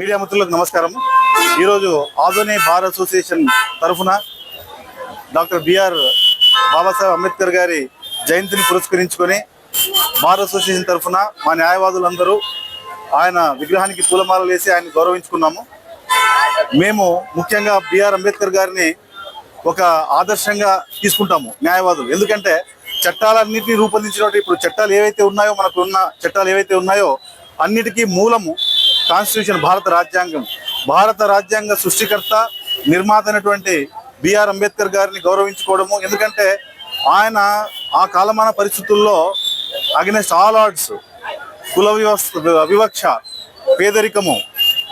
Media మిత్రులకు నమస్కారం. ఈరోజు ఆధునిక బార్ అసోసియేషన్ తరఫున డాక్టర్ బిఆర్ బాబాసాహెబ్ అంబేద్కర్ గారి జయంతిని పురస్కరించుకొని బార్ అసోసియేషన్ తరఫున మా న్యాయవాదులందరూ ఆయన విగ్రహానికి పూలమాలలు వేసి ఆయన గౌరవించుకున్నాము. మేము ముఖ్యంగా బిఆర్ అంబేద్కర్ గారిని ఒక ఆదర్శంగా తీసుకుంటాము న్యాయవాదులు. ఎందుకంటే చట్టాలన్నింటినీ రూపొందించినట్టు ఇప్పుడు చట్టాలు ఏవైతే ఉన్నాయో మనకు ఉన్న చట్టాలు ఏవైతే ఉన్నాయో అన్నిటికీ మూలము కాన్స్టిట్యూషన్ భారత రాజ్యాంగం. భారత రాజ్యాంగ సృష్టికర్త నిర్మాత అయినటువంటి బిఆర్ అంబేద్కర్ గారిని గౌరవించుకోవడము. ఎందుకంటే ఆయన ఆ కాలమాన పరిస్థితుల్లో అగెనెస్ట్ ఆల్ ఆర్డ్స్ కుల వ్యవస్థ వివక్ష పేదరికము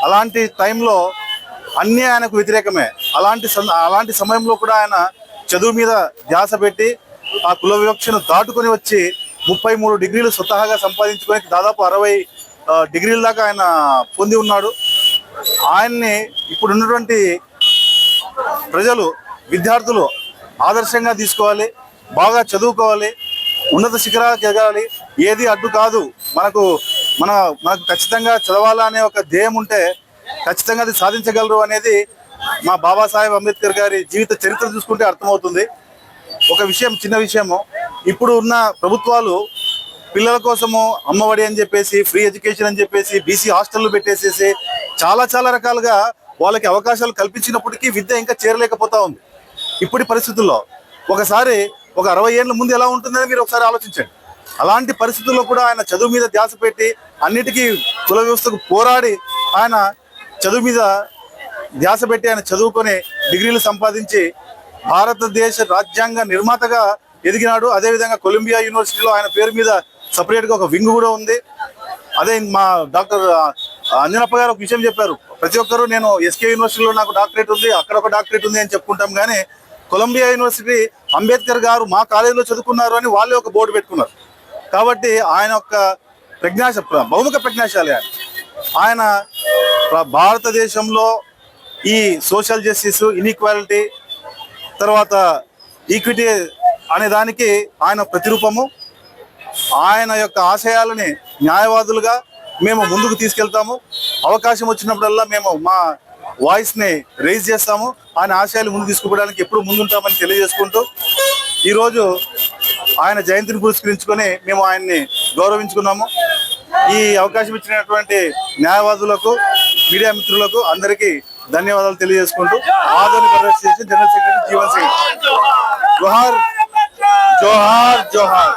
అలాంటి టైంలో అన్నీ ఆయనకు వ్యతిరేకమే. అలాంటి సం- అలాంటి సమయంలో కూడా ఆయన చదువు మీద ధ్యాస పెట్టి ఆ కుల వివక్షను దాటుకొని వచ్చి ముప్పై మూడు డిగ్రీలు స్వతహాగా సంపాదించుకొని దాదాపు అరవై డిగ్రీల దాకా ఆయన పొంది ఉన్నాడు. ఆయన్ని ఇప్పుడు ఉన్నటువంటి ప్రజలు విద్యార్థులు ఆదర్శంగా తీసుకోవాలి బాగా చదువుకోవాలి ఉన్నత శిఖరాలకు ఎగాలి ఏది అడ్డు కాదు. మనకు మన మనకు ఖచ్చితంగా చదవాలా అనే ఒక ధ్యేయం ఉంటే ఖచ్చితంగా అది సాధించగలరు అనేది మా బాబాసాహెబ్ అంబేద్కర్ గారి జీవిత చరిత్ర చూసుకుంటే అర్థమవుతుంది. ఒక విషయం చిన్న విషయము. ఇప్పుడు ఉన్న ప్రభుత్వాలు పిల్లల కోసము అమ్మఒడి అని చెప్పేసి ఫ్రీ ఎడ్యుకేషన్ అని చెప్పేసి బీసీ హాస్టళ్ళు పెట్టేసేసి చాలా చాలా రకాలుగా వాళ్ళకి అవకాశాలు కల్పించినప్పటికీ విద్య ఇంకా చేరలేకపోతా ఉంది. ఇప్పటి పరిస్థితుల్లో ఒకసారి ఒక అరవై ఏళ్ళ ముందు ఎలా ఉంటుందని మీరు ఒకసారి ఆలోచించండి. అలాంటి పరిస్థితుల్లో కూడా ఆయన చదువు మీద ధ్యాస పెట్టి అన్నిటికీ కుల వ్యవస్థకు పోరాడి ఆయన చదువు మీద ధ్యాస పెట్టి ఆయన చదువుకొని డిగ్రీలు సంపాదించి భారతదేశ రాజ్యాంగ నిర్మాతగా ఎదిగినాడు. అదేవిధంగా కొలంబియా యూనివర్సిటీలో ఆయన పేరు మీద సపరేట్గా ఒక వింగ్ కూడా ఉంది. అదే మా డాక్టర్ అంజనప్ప గారు ఒక విషయం చెప్పారు. ప్రతి ఒక్కరూ నేను ఎస్కే యూనివర్సిటీలో నాకు డాక్టరేట్ ఉంది అక్కడ ఒక డాక్టరేట్ ఉంది అని చెప్పుకుంటాం కానీ కొలంబియా యూనివర్సిటీ అంబేద్కర్ గారు మా కాలేజీలో చదువుకున్నారు అని వాళ్ళే ఒక బోర్డు పెట్టుకున్నారు. కాబట్టి ఆయన యొక్క ప్రజ్ఞాశ బహుముఖ ప్రజ్ఞాశాలి ఆయన. ఆయన భారతదేశంలో ఈ సోషల్ జస్టిస్ ఇన్ఈక్వాలిటీ తర్వాత ఈక్విటీ అనే దానికి ఆయన ప్రతిరూపము. ఆయన యొక్క ఆశయాలని న్యాయవాదులుగా మేము ముందుకు తీసుకెళ్తాము. అవకాశం వచ్చినప్పుడల్లా మేము మా వాయిస్ని రేజ్ చేస్తాము. ఆయన ఆశయాలు ముందు తీసుకుపోవడానికి ఎప్పుడు ముందుంటామని తెలియజేసుకుంటూ ఈరోజు ఆయన జయంతిని పురస్కరించుకొని మేము ఆయన్ని గౌరవించుకున్నాము. ఈ అవకాశం ఇచ్చినటువంటి న్యాయవాదులకు మీడియా మిత్రులకు అందరికీ ధన్యవాదాలు తెలియజేసుకుంటూ ఆధునిక association general secretary Jeevan Singh. జోహార్ జోహార్ జోహార్.